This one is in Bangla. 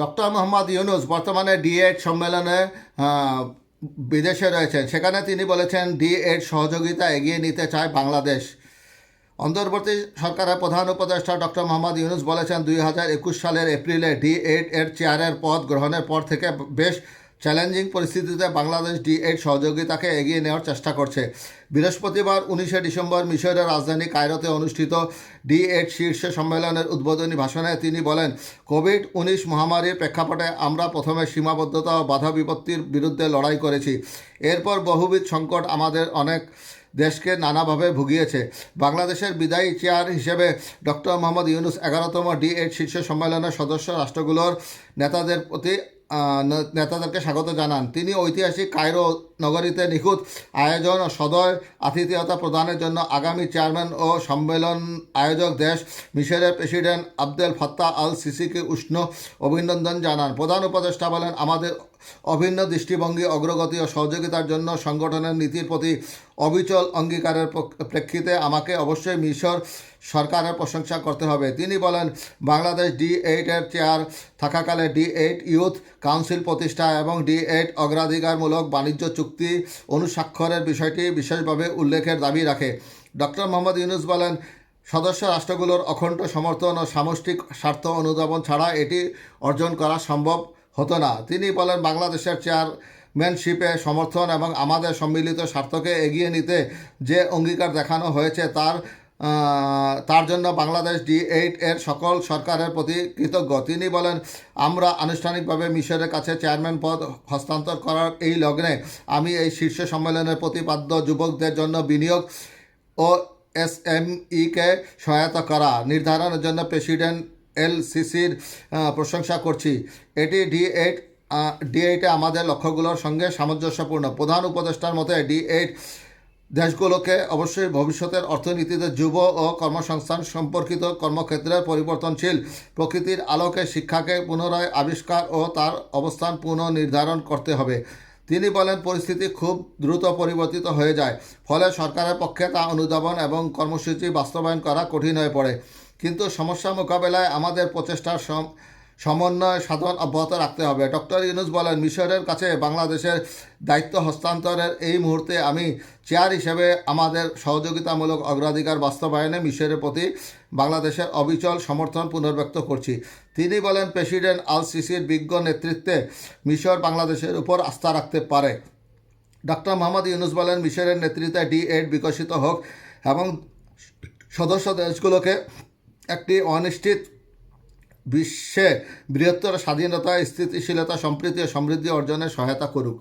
ডক্টর মোহাম্মদ ইউনুস বর্তমানে ডিএড সম্মেলনে বিদেশে রয়েছেন। সেখানে তিনি বলেছেন ডিএড সহযোগিতা এগিয়ে নিতে চায় বাংলাদেশ। অন্তর্বর্তী সরকারের প্রধান উপদেষ্টা ডক্টর মোহাম্মদ ইউনুস বলেছেন, দুই হাজার একুশ সালের এপ্রিলে ডি এইট এর চেয়ারের পদ গ্রহণের পর থেকে বেশ চ্যালেঞ্জিং পরিস্থিতিতে বাংলাদেশ ডি এইট সহযোগিতাকে এগিয়ে নেওয়ার চেষ্টা করছে। বৃহস্পতিবার, উনিশে ডিসেম্বর মিশরের রাজধানী কায়রোতে অনুষ্ঠিত ডি এইট শীর্ষ সম্মেলনের উদ্বোধনী ভাষণে তিনি বলেন, কোভিড উনিশ মহামারীর প্রেক্ষাপটে আমরা প্রথমে সীমাবদ্ধতা ও বাধা বিপত্তির বিরুদ্ধে লড়াই করেছি। এরপর বহুবিধ সংকট আমাদের অনেক দেশকে নানাভাবে ভুগিয়েছে। বাংলাদেশের বিদায়ী চেয়ার হিসেবে ডক্টর মোহাম্মদ ইউনুস এগারোতম ডি এইট শীর্ষ সম্মেলনের সদস্য রাষ্ট্রগুলোর নেতাদের প্রতি নেতাদেরকে স্বাগত জানান। তিনি ঐতিহাসিক কায়রো নগরীতে নিখুঁত আয়োজন ও সদয় আতিথেয়তা প্রদানের জন্য আগামী চেয়ারম্যান ও সম্মেলন আয়োজক দেশ মিশরের প্রেসিডেন্ট আবদেল ফাত্তা আল সিসিকে উষ্ণ অভিনন্দন জানান। প্রধান উপদেষ্টা বলেন, আমাদের অভিন্ন দৃষ্টিভঙ্গি, অগ্রগতি ও সহযোগিতার জন্য সংগঠনের নীতির প্রতি অবিচল অঙ্গীকারের প্রেক্ষিতে আমাকে অবশ্যই মিশর সরকারের প্রশংসা করতে হবে। তিনি বলেন, বাংলাদেশ ডি এইটের চেয়ার থাকাকালে ডি এইট ইউথ কাউন্সিল প্রতিষ্ঠা এবং ডি এইট অগ্রাধিকারমূলক বাণিজ্য চুক্তি অনুস্বাক্ষরের বিষয়টি বিশেষভাবে উল্লেখের দাবি রাখে। ডক্টর মোহাম্মদ ইউনুস বলেন, সদস্য রাষ্ট্রগুলোর অখণ্ড সমর্থন ও সামষ্টিক স্বার্থ অনুধাবন ছাড়া এটি অর্জন করা সম্ভব হতো না। তিনি বলেন, বাংলাদেশের চেয়ারম্যানশিপে সমর্থন এবং আমাদের সম্মিলিত স্বার্থকে এগিয়ে নিতে যে অঙ্গীকার দেখানো হয়েছে, তার তার জন্য বাংলাদেশ ডি এইট এর সকল সরকারের প্রতি কৃতজ্ঞ। তিনি বলেন, আমরা আনুষ্ঠানিকভাবে মিশরের কাছে চেয়ারম্যান পদ হস্তান্তর করার এই লগ্নে আমি এই শীর্ষ সম্মেলনের প্রতিপাদ্য যুবকদের জন্য বিনিয়োগ ও এস এম ইকে সহায়তা করা, নির্ধারণের জন্য প্রেসিডেন্ট এল সিসির প্রশংসা করছি। এটি ডি এইট ডি এইটে আমাদের লক্ষ্যগুলোর সঙ্গে সামঞ্জস্যপূর্ণ। প্রধান উপদেষ্টার মতে, ডি এইট দেশগুলোকে অবশ্যই ভবিষ্যতের অর্থনীতিতে যুব ও কর্মসংস্থান সম্পর্কিত কর্মক্ষেত্রের পরিবর্তনশীল প্রকৃতির আলোকে শিক্ষাকে পুনরায় আবিষ্কার ও তার অবস্থান পুনর্নির্ধারণ করতে হবে। তিনি বলেন, পরিস্থিতি খুব দ্রুত পরিবর্তিত হয়ে যায়, ফলে সরকারের পক্ষে তা অনুধাবন এবং কর্মসূচি বাস্তবায়ন করা কঠিন হয়ে পড়ে। কিন্তু সমস্যা মোকাবেলায় আমাদের প্রচেষ্টার সম- সমন্বয় সাধন অব্যাহত রাখতে হবে। ডক্টর ইউনুস বলেন, মিশরের কাছে বাংলাদেশের দায়িত্ব হস্তান্তরের এই মুহূর্তে আমি চেয়ার হিসেবে আমাদের সহযোগিতামূলক অগ্রাধিকার বাস্তবায়নে মিশরের প্রতি বাংলাদেশের অবিচল সমর্থন পুনর্ব্যক্ত করছি। তিনি বলেন, প্রেসিডেন্ট আল সিসির বিজ্ঞ নেতৃত্বে মিশর বাংলাদেশের উপর আস্থা রাখতে পারে। ডক্টর মোহাম্মদ ইউনুস বলেন, মিশরের নেতৃত্বে ডি এইট বিকশিত হোক এবং সদস্য দেশগুলোকে একটি অনিশ্চিত বিশ্বে বৃহত্তর স্বাধীনতা স্থিতিশীলতা সম্প্রীতি ও সমৃদ্ধি অর্জনে সহায়তা করুক।